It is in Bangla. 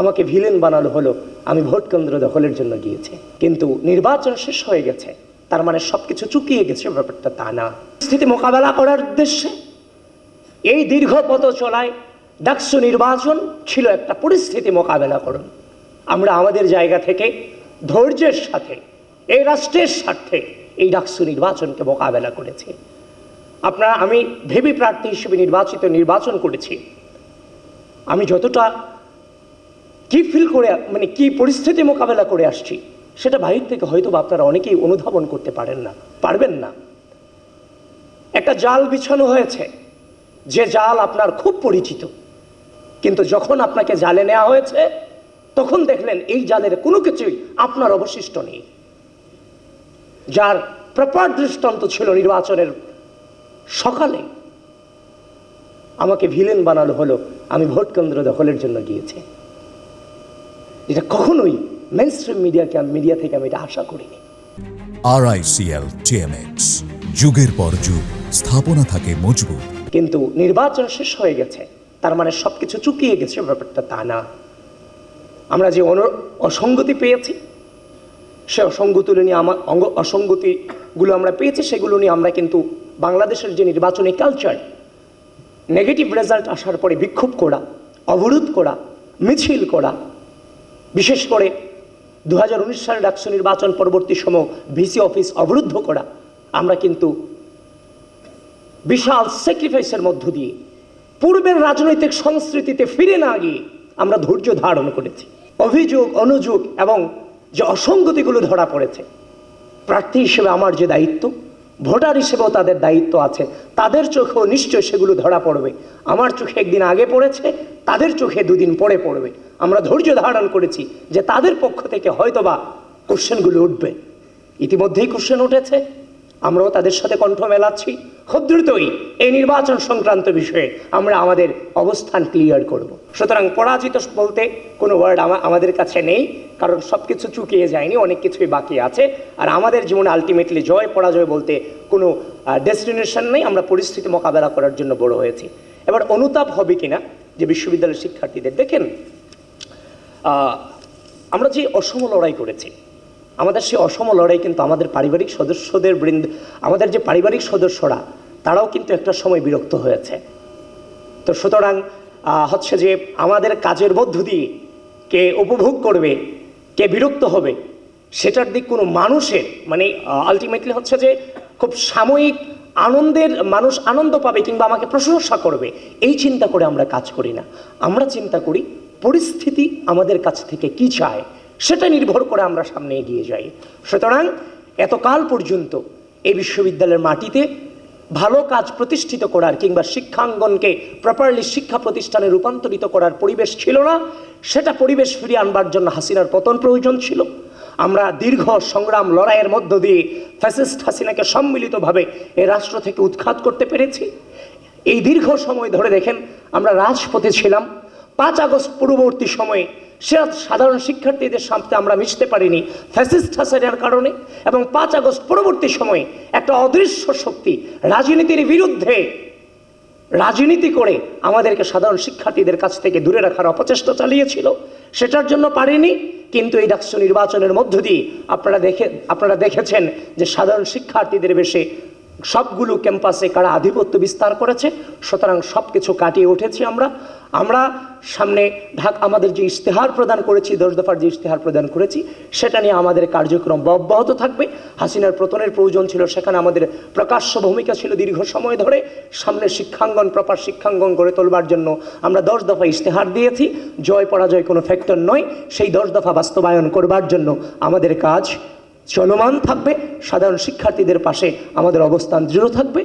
আমাকে ভিলেন বানানো হলো। আমি ভোট কেন্দ্র দখলের জন্য গিয়েছি। কিন্তু নির্বাচন শেষ হয়ে গেছে। তার মানে সব কিছু চুকিয়ে গেছে, ব্যাপারটা তা না। স্থিতি মোকাবেলা করার উদ্দেশ্যে এই দীর্ঘ পথ চলায় ডাকসু নির্বাচন ছিল একটা পরিস্থিতি মোকাবেলা করুন। আমরা আমাদের জায়গা থেকে, ধৈর্যের সাথে, এই রাষ্ট্রের স্বার্থে এই ডাকসু নির্বাচনকে মোকাবেলা করেছি। আপনারা, আমি ভেবি প্রার্থী হিসেবে নির্বাচিত নির্বাচন করেছি। আমি যতটা কি ফিল করে মানে কি পরিস্থিতি মোকাবেলা করে আসছি, সেটা বাহির থেকে হয়তো আপনারা অনেকেই অনুধাবন করতে পারেন না, পারবেন না। একটা জাল বিছানো হয়েছে, যে জাল আপনার খুব পরিচিত, কিন্তু যখন আপনাকে জালে নেওয়া হয়েছে, তখন দেখলেন এই জালের কোনো কিছুই আপনার অবশিষ্ট নেই। যার প্রপার দৃষ্টান্ত ছিল নির্বাচনের সকালে, আমাকে ভিলেন বানানো হলো, আমি ভোট কেন্দ্র দখলের জন্য গিয়েছি। এটা কখনোই মেন স্ট্রিম মিডিয়াকে মিডিয়া থেকে আমি এটা আশা করিনি। আরআইসিএল টিএমএক্স যুগের পর যুগ স্থাপনা থাকে মজবুত। কিন্তু নির্বাচন শেষ হয়ে গেছে তার মানে সব কিছু চুকিয়ে গেছে ব্যাপারটা তা না। আমরা যে অসঙ্গতি পেয়েছি সে অসঙ্গতি নিয়ে আমার অঙ্গ অসঙ্গতিগুলো আমরা পেয়েছি সেগুলো নিয়ে আমরা কিন্তু বাংলাদেশের যে নির্বাচনী কালচার নেগেটিভ রেজাল্ট আসার পরে বিক্ষোভ করা অবরোধ করা মিছিল করা বিশেষ করে দু সালে ডাকসু নির্বাচন পরবর্তী সময় ভিসি অফিস অবরুদ্ধ করা, আমরা কিন্তু বিশাল স্যাক্রিফাইসের মধ্য দিয়ে পূর্বের রাজনৈতিক সংস্কৃতিতে ফিরে না গিয়ে আমরা ধৈর্য ধারণ করেছি। অভিযোগ, অনুযোগ এবং যে অসঙ্গতিগুলো ধরা পড়েছে, প্রার্থী হিসেবে আমার যে দায়িত্ব, ভোটার হিসেবেও তাদের দায়িত্ব আছে, তাদের চোখেও নিশ্চয় সেগুলো ধরা পড়বে। আমার চোখে একদিন আগে পড়েছে, তাদের চোখে দুদিন পরে পড়বে। আমরা ধৈর্য ধারণ করেছি যে তাদের পক্ষ থেকে হয়তোবা কোশ্চেনগুলো উঠবে। ইতিমধ্যেই কোশ্চেন উঠেছে। আমরাও তাদের সাথে কণ্ঠ মেলাচ্ছি। খুব দ্রুতই এই নির্বাচন সংক্রান্ত বিষয়ে আমরা আমাদের অবস্থান ক্লিয়ার করব। সুতরাং পরাজিত বলতে কোনো ওয়ার্ড আমাদের কাছে নেই, কারণ সব কিছু চুকিয়ে যায়নি, অনেক কিছুই বাকি আছে। আর আমাদের জীবনে আলটিমেটলি জয়, পরাজয় বলতে কোনো ডেস্টিনেশন নেই। আমরা পরিস্থিতি মোকাবেলা করার জন্য বড় হয়েছি। এবার অনুতাপ হবে কিনা যে বিশ্ববিদ্যালয়ের শিক্ষার্থীদের, দেখেন আমরা যে অসম লড়াই করেছি, আমাদের সেই অসম লড়াই কিন্তু আমাদের পারিবারিক সদস্যদের বৃন্দ, আমাদের যে পারিবারিক সদস্যরা, তারাও কিন্তু একটা সময় বিরক্ত হয়েছে। তো সুতরাং হচ্ছে যে আমাদের কাজের মধ্য দিয়ে কে উপভোগ করবে, কে বিরক্ত হবে, সেটার দিক কোনো মানুষের মানে আলটিমেটলি হচ্ছে যে খুব সাময়িক আনন্দের, মানুষ আনন্দ পাবে কিংবা আমাকে প্রশংসা করবে, এই চিন্তা করে আমরা কাজ করি না। আমরা চিন্তা করি পরিস্থিতি আমাদের কাছ থেকে কি চায়, সেটা নির্ভর করে আমরা সামনে এগিয়ে যাই। সুতরাং এতকাল পর্যন্ত এই বিশ্ববিদ্যালয়ের মাটিতে ভালো কাজ প্রতিষ্ঠিত করার কিংবা শিক্ষাঙ্গনকে প্রপারলি শিক্ষা প্রতিষ্ঠানে রূপান্তরিত করার পরিবেশ ছিল না, সেটা পরিবেশ ফিরিয়ে আনবার জন্য হাসিনার পতন প্রয়োজন ছিল। আমরা দীর্ঘ সংগ্রাম লড়াইয়ের মধ্য দিয়ে ফ্যাসিস্ট হাসিনাকে সম্মিলিতভাবে এ রাষ্ট্র থেকে উৎখাত করতে পেরেছি। এই দীর্ঘ সময় ধরে দেখেন আমরা রাজপথে ছিলাম পাঁচ আগস্ট পূর্ববর্তী সময়ে সে সাধারণ শিক্ষার্থীদের সাথে আমরা মিশতে পারিনি ফ্যাসিস্ট হাসানের কারণে এবং পাঁচ আগস্ট পরবর্তী সময়ে একটা অদৃশ্য শক্তি রাজনীতির বিরুদ্ধে রাজনীতি করে আমাদেরকে সাধারণ শিক্ষার্থীদের কাছ থেকে দূরে রাখার অপচেষ্টা চালিয়েছিল। সেটার জন্য পারেনি, কিন্তু এই ডাকসু নির্বাচনের মধ্য দিয়ে আপনারা দেখে আপনারা দেখেছেন যে সাধারণ শিক্ষার্থীদের বেশে সবগুলো ক্যাম্পাসে কারা আধিপত্য বিস্তার করেছে, সুতরাং সব কিছু কাটিয়ে উঠেছি আমরা। আমরা সামনে ঢাক, আমাদের যে ইশতেহার প্রদান করেছি, দশ দফার যে ইশতেহার প্রদান করেছি, সেটা নিয়ে আমাদের কার্যক্রম অব্যাহত থাকবে। হাসিনার পতনের প্রয়োজন ছিল, সেখানে আমাদের প্রকাশ্য ভূমিকা ছিল দীর্ঘ সময় ধরে। সামনে শিক্ষাঙ্গন প্রপার শিক্ষাঙ্গন গড়ে তোলবার জন্য আমরা দশ দফা ইশতেহার দিয়েছি। জয় পরাজয় কোনো ফ্যাক্টর নয়, সেই দশ দফা বাস্তবায়ন করবার জন্য আমাদের কাজ চলমান থাকবে। সাধারণ শিক্ষার্থীদের পাশে আমাদের অবস্থান দৃঢ় থাকবে।